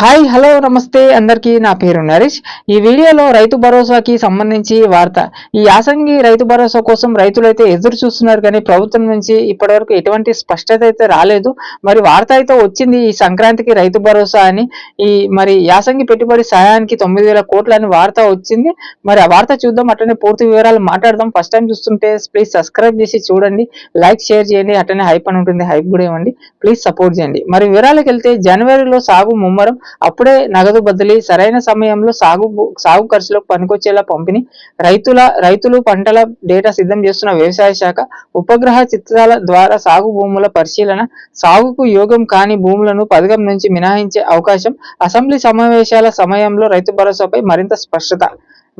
Hi hello నమస్తే. అందరికీ నా పేరు నరేష్. ఈ వీడియోలో రైతు భరోసాకి సంబంధించి వార్త. ఈ యాసంగి రైతు భరోసా కోసం రైతులైతే ఎదురు చూస్తున్నారు కానీ ప్రభుత్వం నుంచి ఇప్పటివరకు ఎటువంటి స్పష్టత అయితే రాలేదు. మరి వార్త అయితే వచ్చింది ఈ సంక్రాంతికి రైతు భరోసా అని. ఈ మరి యాసంగి పెట్టుబడి సహాయానికి తొమ్మిది వేల కోట్ల అని వార్త వచ్చింది. మరి ఆ వార్త చూద్దాం అట్లనే పూర్తి వివరాలు మాట్లాడదాం. ఫస్ట్ టైం చూస్తుంటే ప్లీజ్ సబ్స్క్రైబ్ చేసి చూడండి. లైక్ షేర్ చేయండి. అట్లనే హైప్ అని ఉంటుంది. హైప్ కూడా ఇవ్వండి. ప్లీజ్ సపోర్ట్ చేయండి. మరి వివరాలకు వెళ్తే జనవరిలో సాగు ముమ్మరం అప్పుడే నగదు బదిలీ సరైన సమయంలో సాగు సాగు ఖర్చులకు పనికొచ్చేలా పంపిణీ రైతుల రైతులు పంటల డేటా సిద్ధం చేస్తున్న వ్యవసాయ శాఖ ఉపగ్రహ చిత్రాల ద్వారా సాగు భూముల పరిశీలన సాగుకు యోగం కాని భూములను పథకం నుంచి మినహాయించే అవకాశం అసెంబ్లీ సమావేశాల సమయంలో రైతు భరోసాపై మరింత స్పష్టత.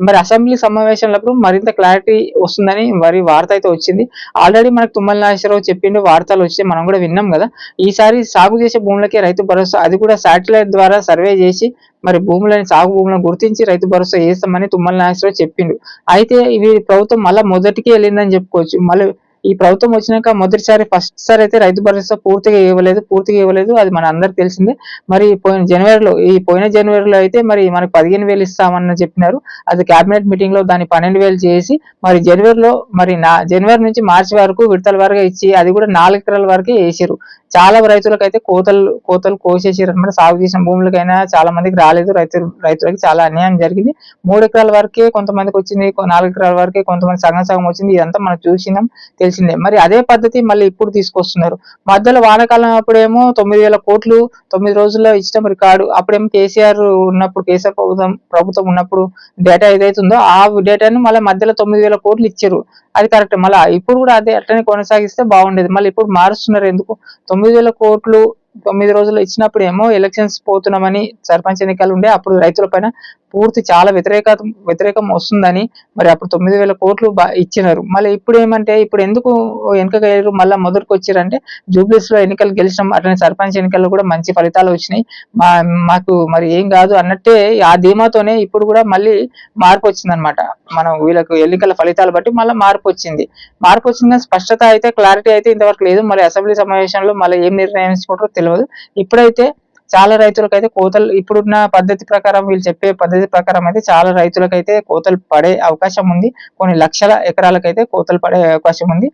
మరి అసెంబ్లీ సమావేశాలప్పుడు మరింత క్లారిటీ వస్తుందని మరి వార్త అయితే వచ్చింది. ఆల్రెడీ మనకు తుమ్మల నాగేశ్వరరావు చెప్పిండు వార్తలు వచ్చి మనం కూడా విన్నాం కదా. ఈసారి సాగు చేసే భూములకే రైతు భరోసా అది కూడా శాటిలైట్ ద్వారా సర్వే చేసి మరి భూములని సాగు భూములను గుర్తించి రైతు భరోసా చేస్తామని తుమ్మల నాగేశ్వరరావు చెప్పిండు. అయితే ఇవి ప్రభుత్వం మళ్ళీ మొదటికి వెళ్ళిందని చెప్పుకోవచ్చు. మళ్ళీ ఈ ప్రభుత్వం వచ్చినాక మొదటిసారి ఫస్ట్ సారి అయితే రైతు భరోసా పూర్తిగా ఇవ్వలేదు పూర్తిగా ఇవ్వలేదు. అది మన అందరికి తెలిసిందే. మరి పోయిన జనవరిలో ఈ పోయిన జనవరిలో అయితే మరి మనకు పదిహేను వేలు ఇస్తామని చెప్పినారు. అది కేబినెట్ మీటింగ్లో దాన్ని పన్నెండు వేలు చేసి మరి జనవరిలో మరి నా జనవరి నుంచి మార్చి వరకు విడతల వరకు ఇచ్చి అది కూడా నాలుగు ఎకరాల వరకే వేసారు చాలా రైతులకు అయితే కోతలు కోతలు కోసేసారు అనమాట సాగు చేసిన భూములకైనా చాలా మందికి రాలేదు. రైతు రైతులకి చాలా అన్యాయం జరిగింది. మూడు ఎకరాల వరకే కొంతమందికి వచ్చింది నాలుగు ఎకరాల వరకే కొంతమంది సగం సగం వచ్చింది. ఇదంతా మనం చూసినాం తెలిసిందే. మరి అదే పద్ధతి మళ్ళీ ఇప్పుడు తీసుకొస్తున్నారు. మధ్యలో వానాకాలం అప్పుడేమో తొమ్మిది వేల కోట్లు తొమ్మిది రోజుల్లో ఇచ్చడం రికార్డు. అప్పుడేమో కేసీఆర్ ఉన్నప్పుడు కేసీఆర్ ప్రభుత్వం ప్రభుత్వం ఉన్నప్పుడు డేటా ఏదైతుందో ఆ డేటాను మళ్ళీ మధ్యలో తొమ్మిది వేల కోట్లు ఇచ్చారు అది కరెక్ట్. మళ్ళీ ఇప్పుడు కూడా అదే అట్లనే కొనసాగిస్తే బాగుండేది. మళ్ళీ ఇప్పుడు మారుస్తున్నారు ఎందుకు? తొమ్మిది వేల కోట్లు తొమ్మిది రోజులు ఇచ్చినప్పుడు ఏమో ఎలక్షన్స్ పోతున్నామని సర్పంచ్ ఎన్నికలు ఉండే అప్పుడు రైతుల పైన పూర్తి చాలా వ్యతిరేక వ్యతిరేకం వస్తుందని మరి అప్పుడు తొమ్మిది వేల కోట్లు ఇచ్చినారు. మళ్ళీ ఇప్పుడు ఏమంటే ఇప్పుడు ఎందుకు వెనకయ్యారు మళ్ళీ మొదటికి వచ్చారంటే జూబ్లీస్లో ఎన్నికలు గెలిచినాం అట్లనే సర్పంచ్ ఎన్నికల్లో కూడా మంచి ఫలితాలు వచ్చినాయి. మా మాకు మరి ఏం కాదు అన్నట్టే ఆ ధీమాతోనే ఇప్పుడు కూడా మళ్ళీ మార్పు వచ్చింది అనమాట మనం వీళ్ళకు ఎన్నికల ఫలితాలు బట్టి మళ్ళీ మార్పు వచ్చింది. మార్పు వచ్చిందని స్పష్టత అయితే క్లారిటీ అయితే ఇంతవరకు లేదు. మళ్ళీ అసెంబ్లీ సమావేశంలో మళ్ళీ ఏం నిర్ణయించుకుంటారో తెలియదు ఇప్పుడైతే చాలా రైతులకైతే అయితే కోతలు ఇప్పుడున్న పద్ధతి ప్రకారం వీళ్ళు చెప్పే పద్ధతి ప్రకారం అయితే చాలా రైతులకైతే కోతలు పడే అవకాశం ఉంది. కొన్ని లక్షల ఎకరాలకైతే కోతలు పడే అవకాశం ఉంది.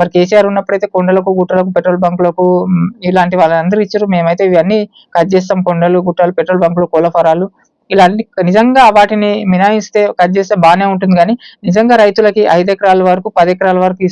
మరి కేసీఆర్ ఉన్నప్పుడైతే కొండలకు గుట్టలకు పెట్రోల్ బంకులకు ఇలాంటి వాళ్ళందరూ ఇచ్చారు. మేమైతే ఇవన్నీ కట్ చేస్తాం. కొండలు గుట్టలు పెట్రోల్ బంకులు కోలఫరాలు ఇలా అన్ని నిజంగా వాటిని మినాయిస్తే కట్ చేస్తే బాగానే ఉంటుంది. కానీ నిజంగా రైతులకి ఐదు ఎకరాల వరకు పది ఎకరాల వరకు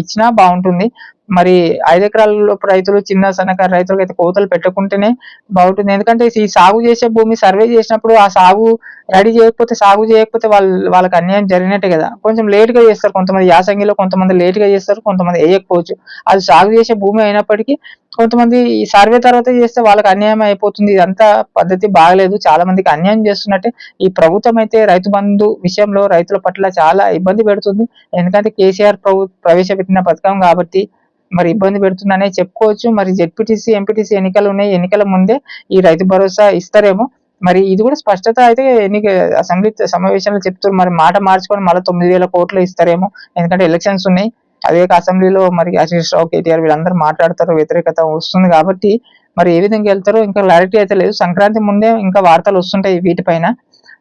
ఇచ్చినా బాగుంటుంది. మరి ఐదు ఎకరాల రైతులు చిన్న సన్నకారు రైతులకు అయితే కోతలు పెట్టకుంటేనే బాగుంటుంది. ఎందుకంటే ఈ సాగు చేసే భూమి సర్వే చేసినప్పుడు ఆ సాగు రెడీ చేయకపోతే సాగు చేయకపోతే వాళ్ళు వాళ్ళకి అన్యాయం జరిగినట్టే కదా. కొంచెం లేట్గా చేస్తారు కొంతమంది. యాసంగిలో కొంతమంది లేట్గా చేస్తారు కొంతమంది వేయకపోవచ్చు. అది సాగు చేసే భూమి అయినప్పటికీ కొంతమంది ఈ సర్వే తర్వాత చేస్తే వాళ్ళకి అన్యాయం అయిపోతుంది. ఇదంతా పద్ధతి బాగలేదు. చాలా మందికి అన్యాయం చేస్తున్నట్టే ఈ ప్రభుత్వం అయితే రైతు బంధు విషయంలో రైతుల పట్ల చాలా ఇబ్బంది పెడుతుంది. ఎందుకంటే కేసీఆర్ ప్రభు ప్రవేశపెట్టిన పథకం కాబట్టి మరి ఇబ్బంది పెడుతుందనే చెప్పుకోవచ్చు. మరి జెడ్పీటీసీ ఎంపీటీసీ ఎన్నికలు ఉన్నాయి. ఎన్నికల ముందే ఈ రైతు భరోసా ఇస్తారేమో. మరి ఇది కూడా స్పష్టత అయితే ఎన్నిక అసెంబ్లీ సమావేశంలో చెప్తారు మరి మాట మార్చుకొని మళ్ళీ తొమ్మిది వేల కోట్లు ఇస్తారేమో. ఎందుకంటే ఎలక్షన్స్ ఉన్నాయి. అదే అసెంబ్లీలో మరి హరీష్ రావు కేటీఆర్ వీళ్ళందరూ మాట్లాడతారు. వ్యతిరేకత వస్తుంది కాబట్టి మరి ఏ విధంగా వెళ్తారో ఇంకా క్లారిటీ అయితే లేదు. సంక్రాంతి ముందే ఇంకా వార్తలు వస్తుంటాయి వీటిపైన.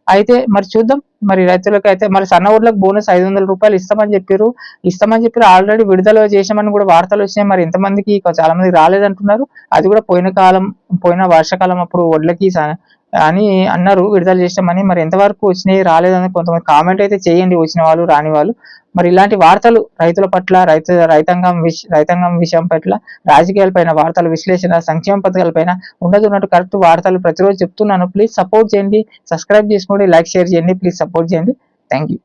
అయితే మరి చూద్దాం. మరి రైతులకు అయితే మరి సన్న ఊర్లకు బోనస్ ఐదు వందల రూపాయలు ఇస్తామని చెప్పారు. ఇస్తామని చెప్పారు. ఆల్రెడీ విడుదల చేసామని కూడా వార్తలు వచ్చినాయి. మరి ఎంతమందికి చాలా మంది రాలేదంటున్నారు. అది కూడా పోయిన కాలం పోయిన వర్షాకాలం అప్పుడు వడ్లకి అని అన్నారు విడుదల చేసామని మరి ఎంతవరకు వచ్చినాయి రాలేదని కొంతమంది కామెంట్ అయితే చేయండి వచ్చిన వాళ్ళు రాని వాళ్ళు. మరి ఇలాంటి వార్తలు రైతుల పట్ల రైతు రైతాంగం రైతాంగం విషయం పట్ల రాజకీయాలపైన వార్తలు విశ్లేషణ సంక్షేమ పథకాలపైన ఉండదు ఉన్నట్టు కరెక్ట్ వార్తలు ప్రతిరోజు చెప్తున్నాను. ప్లీజ్ సపోర్ట్ చేయండి సబ్స్క్రైబ్ చేసుకోండి లైక్ షేర్ చేయండి ప్లీజ్ సపోర్ట్ చేయండి. Thank you